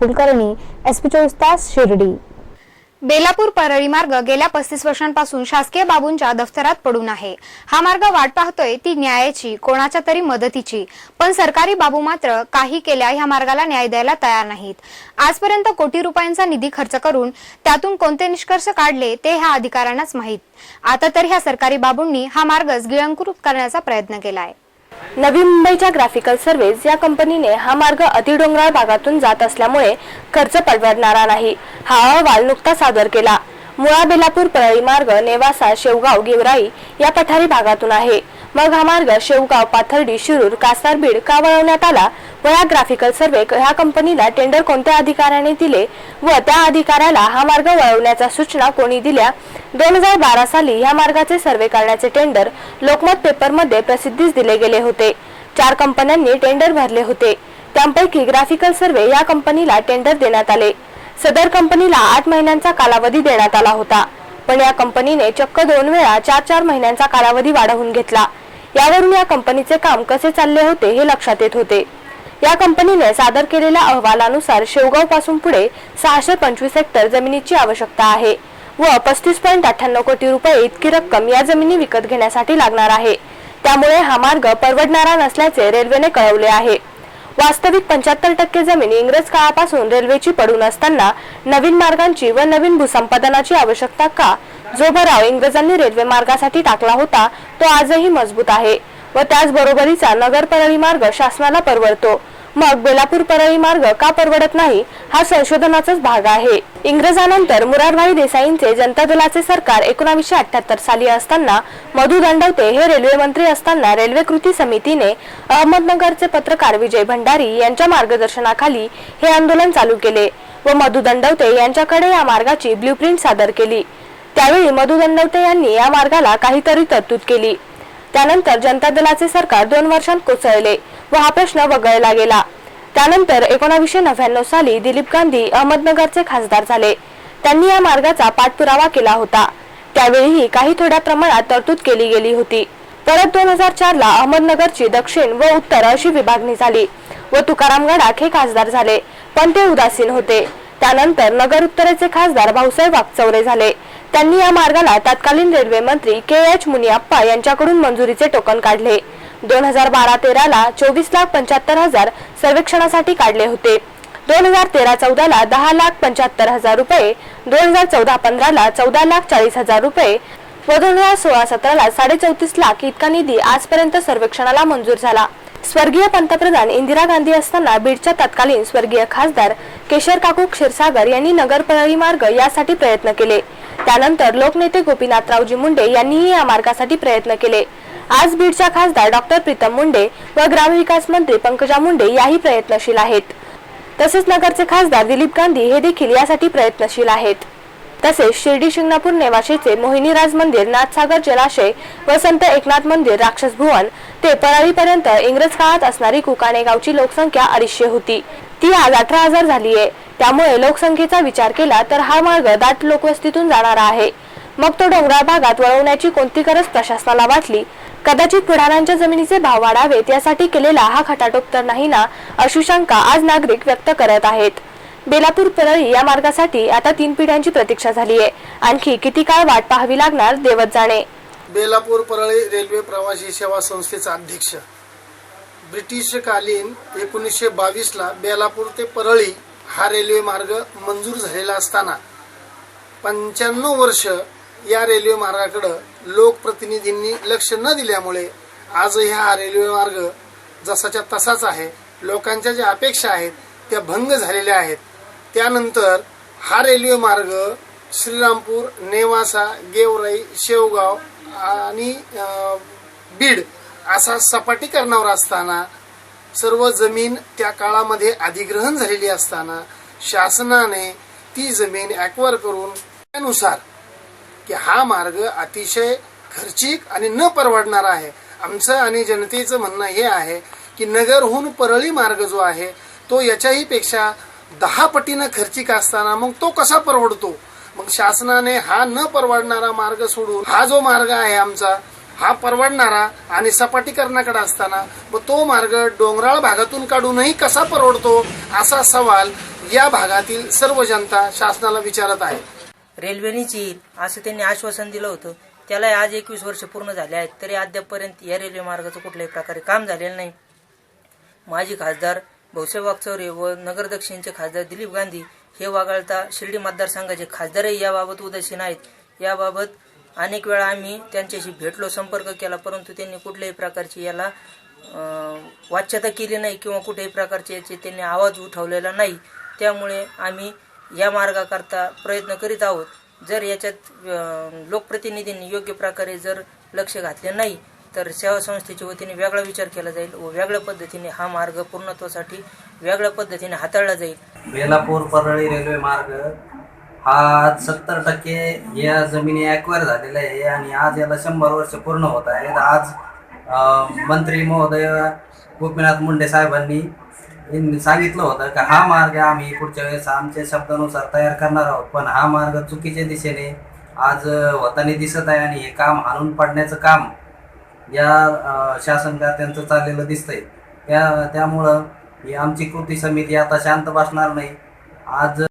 Kulkarni S P चोवीस तास शिर्डी. बेलापूर परळी मार्ग गेल्या पस्तीस वर्षांपासून शासकीय बाबूंच्या दफ्तरात पडून आहे. हा मार्ग वाट पाहतोय ती न्यायाची कोणाच्या तरी मदतीची. पण सरकारी बाबू मात्र काही केल्या ह्या मार्गाला न्याय द्यायला तयार नाहीत. आजपर्यंत कोटी रुपयांचा निधी खर्च करून त्यातून कोणते निष्कर्ष काढले ते ह्या अधिकाऱ्यांनाच माहीत. आता तर ह्या सरकारी बाबूंनी हा मार्गच गिळंकृत करण्याचा प्रयत्न केलाय. नवी मुंबईच्या ग्राफिकल सर्व्हिस या कंपनीने हा मार्ग अतिडोंगराळ भागातून जात असल्यामुळे खर्च परवडणारा नाही. हा अहवाल नुकता सादर केला. मुळा बेलापूर परळी मार्ग नेवासा शेवगाव गेवराई या पठारी भागातून आहे. मग हा मार्ग शेवगाव पाथर्डी शिरूर कासारबीड का वळवण्यात आला? व या ग्राफिकल सर्वे ह्या कंपनीला टेंडर कोणत्या अधिकाऱ्याने दिले व त्या अधिकाऱ्याला हा मार्ग वळवण्याच्या सूचना कोणी दिल्या? दोन हजार बारा साली या मार्गाचे सर्वे करण्याचे टेंडर लोकमत पेपरमध्ये प्रसिद्धीस दिले गेले होते. चार कंपन्यांनी टेंडर भरले होते. त्यापैकी ग्राफिकल सर्वे या कंपनीला टेंडर देण्यात आले. सदर कंपनीला आठ महिन्यांचा कालावधी देण्यात आला होता. पण या कंपनीने चक्क दोन वेळा चार चार महिन्यांचा कालावधी वाढवून घेतला. यावरून या कंपनीचे काम कसे चालले होते हे लक्षात येत होते. या कंपनीने सादर केलेल्या अहवालानुसार शेवगावपासून पुढे सहाशे पंचवीस हेक्टर जमिनीची आवश्यकता आहे व पस्तीस पॉईंट अठ्ठ्याण्णव कोटी रुपये इतकी रक्कम या जमिनी विकत घेण्यासाठी लागणार आहे. त्यामुळे हा मार्ग परवडणारा नसल्याचे रेल्वेने कळवले आहे. वास्तविक पंच्याहत्तर टक्के जमीन इंग्रज काळापासून रेल्वेची पडून असताना नवीन मार्गांची व नवीन भूसंपादनाची आवश्यकता का जो भराव इंग्रजांनी रेल्वे मार्गासाठी टाकला होता तो आजही मजबूत आहे व त्याचबरोबरीचा नगर परळी मार्ग शासनाला परवडतो. मग बेलापूर परळी मार्ग का परवडत नाही हा संशोधनाचाच भाग आहे. इंग्रजानंतर मुरारभाई देसाईंचे जनता दलाचे सरकार एकोणावीसशे अठ्याहत्तर साली असताना मधु दंडवते हे रेल्वे मंत्री असताना रेल्वे कृती समितीने अहमदनगरचे पत्रकार विजय भंडारी यांच्या मार्गदर्शनाखाली हे आंदोलन चालू केले व मधु दंडवते यांच्याकडे या मार्गाची ब्ल्यूप्रिंट सादर केली. त्यावेळी मधु दंडवते यांनी या मार्गाला काहीतरी तरतूद केली. त्यानंतर जनता दलाचे सरकार दोन वर्षांत कोसळले व हा प्रश्न वगळला गेला. त्यानंतर एकोणावीसशे नव्याण्णव साली दिलीप गांधी अहमदनगरचे खासदार झाले. त्यांनी या मार्गाचा पाठपुरावा केला होता. त्यावेळीही काही थोड्या प्रमाणात तरतूद केली गेली होती. परत दोन हजार चार ला अहमदनगरची दक्षिण व उत्तर अशी विभागणी झाली व तुकाराम गडाख हे खासदार झाले पण ते उदासीन होते. त्यानंतर नगर उत्तरेचे खासदार भाऊसाहेब वागचौरे झाले. त्यांनी या मार्गाला तत्कालीन रेल्वे मंत्री के एच मुनियाप्पा यांच्याकडून मंजुरीचे टोकन काढले. दोन हजार बारा तेराला चोवीस लाख पंच्याहत्तर हजार सर्वेक्षणासाठी काढले होते. दोन हजार तेरा चौदाला दहा लाख पंच्याहत्तर हजार रुपये दोन हजार चौदा पंधराला चौदा लाख चाळीस हजार रुपये व दोन हजार सोळा सतराला साडे चौतीस लाख इतका निधी आजपर्यंत सर्वेक्षणाला मंजूर झाला. स्वर्गीय पंतप्रधान इंदिरा गांधी असताना बीडच्या तत्कालीन स्वर्गीय खासदार केशर काकू क्षीरसागर यांनी नगर मार्ग यासाठी प्रयत्न केले. त्यानंतर लोकनेते गोपीनाथरावजी मुंडे यांनीही या मार्गासाठी प्रयत्न केले. आज बीडच्या खासदार डॉक्टर प्रीतम मुंडे व ग्रामविकास मंत्री पंकजा मुंडे याही प्रयत्नशील आहेत. तसेच नगरचे खासदार दिलीप गांधी हे देखील यासाठी प्रयत्नशील आहेत. तसेच शिर्डी शिंगणापूर नेवाशीचे मोहिनीराज मंदिर नाथसागर जलाशय व संत एकनाथ मंदिर राक्षस भुवन ते परळीपर्यंत इंग्रज काळात असणारी कुकाणे गावची लोकसंख्या अडीचशे होती. ती आज अठरा हजार झाली आहे त्यामुळे लोकसंख्येचा विचार केला तर हा मार्ग दाट लोकवस्तीतून जाणारा आहे. मग तो डोंगराळ भागात वळवण्याची कोणती गरज प्रशासनाला वाटली? कदाचित पुढाऱ्यांच्या जमिनीचे भाव वाढावेत यासाठी केलेला हा खटाटोप तर नाही ना अशी शंका आज नागरिक व्यक्त करत आहेत. बेलापूर परळी या मार्गासाठी आता तीन पिढ्यांची प्रतीक्षा झाली आहे. आणखी किती काळ वाट पाहावी लागणार देवत जाणे. बेलापूर परळी रेल्वे प्रवासी सेवा संस्थेचा अध्यक्ष. ब्रिटिशकालीन एकोणीसशे बावीसला बेलापूर ते परळी हा रेल्वे मार्ग मंजूर झालेला असताना पंच्याण्णव वर्ष या रेल्वे मार्गाकडं लोकप्रतिनिधींनी लक्ष न दिल्यामुळे आजही हा रेल्वे मार्ग जसाच्या तसाच आहे लोकांच्या ज्या अपेक्षा आहेत त्या भंग झालेल्या आहेत. त्यानंतर हा रेल्वे मार्ग श्रीरामपूर नेवासा गेवराई शेवगाव आणि बीड असा सपाटीकरणावर असताना सर्व जमीन त्या काळामध्ये अधिग्रहण झालेली असताना शासनाने ती जमीन ॲक्वायर करून त्यानुसार की हा मार्ग अतिशय खर्चिक आणि न परवडणारा आहे. आमचं आणि जनतेचं म्हणणं हे आहे की नगरहून परळी मार्ग जो आहे तो याच्याही पेक्षा दहा पटीनं खर्चिक असताना मग तो कसा परवडतो? मग शासनाने हा न परवडणारा मार्ग सोडून हा जो मार्ग आहे आमचा हा परवडणारा आणि सपाटीकरणाकडे असताना व तो मार्ग डोंगराळ भागातून काढूनही कसा परवडतो असा सवाल या भागातील सर्व जनता शासनाला विचारत आहे. रेल्वेनीच येईल असं त्यांनी आश्वासन दिलं होतं. त्याला आज एकवीस वर्ष पूर्ण झाले आहेत तरी अद्यापपर्यंत या रेल्वे मार्गाचं कुठल्याही प्रकारे काम झालेलं नाही. माजी खासदार भाऊसाहेब वागचौरे व नगर दक्षिणचे खासदार दिलीप गांधी हे वागळता शिर्डी मतदारसंघाचे खासदारही याबाबत उदासीन आहेत. याबाबत अनेक वेळा आम्ही त्यांच्याशी भेटलो संपर्क केला परंतु त्यांनी कुठल्याही प्रकारची याला वाच्यता केली नाही किंवा कुठल्याही प्रकारचे याचे त्यांनी आवाज उठवलेला नाही. त्यामुळे आम्ही या मार्गाकरता प्रयत्न करीत आहोत. जर याच्यात लोकप्रतिनिधींनी योग्य प्रकारे जर लक्ष घातले नाही तर सेवा संस्थेच्या वतीने वेगळा विचार केला जाईल व वेगळ्या पद्धतीने हा मार्ग पूर्णत्वासाठी वेगळ्या पद्धतीने हाताळला जाईल. बेलापूर परळी रेल्वे मार्ग हा सत्तर टक्के या जमिनी ॲक्वायर झालेल्या आहे आणि आज याला शंभर वर्ष पूर्ण होत आहेत. आज अं, मंत्री महोदय गोपीनाथ मुंडे साहेबांनी यांनी सांगितलं होतं की हा मार्ग आम्ही पुढच्या वेळेस आमच्या शब्दानुसार तयार करणार आहोत पण हा मार्ग चुकीच्या दिशेने आज अं, होताना दिसत आहे आणि हे काम हाणून पाडण्याचं काम या अं, शासनकर्त्यांचं चाललेलं दिसतंय. त्या त्यामुळं ही आमची कृती समिती आता शांत बसणार नाही. आज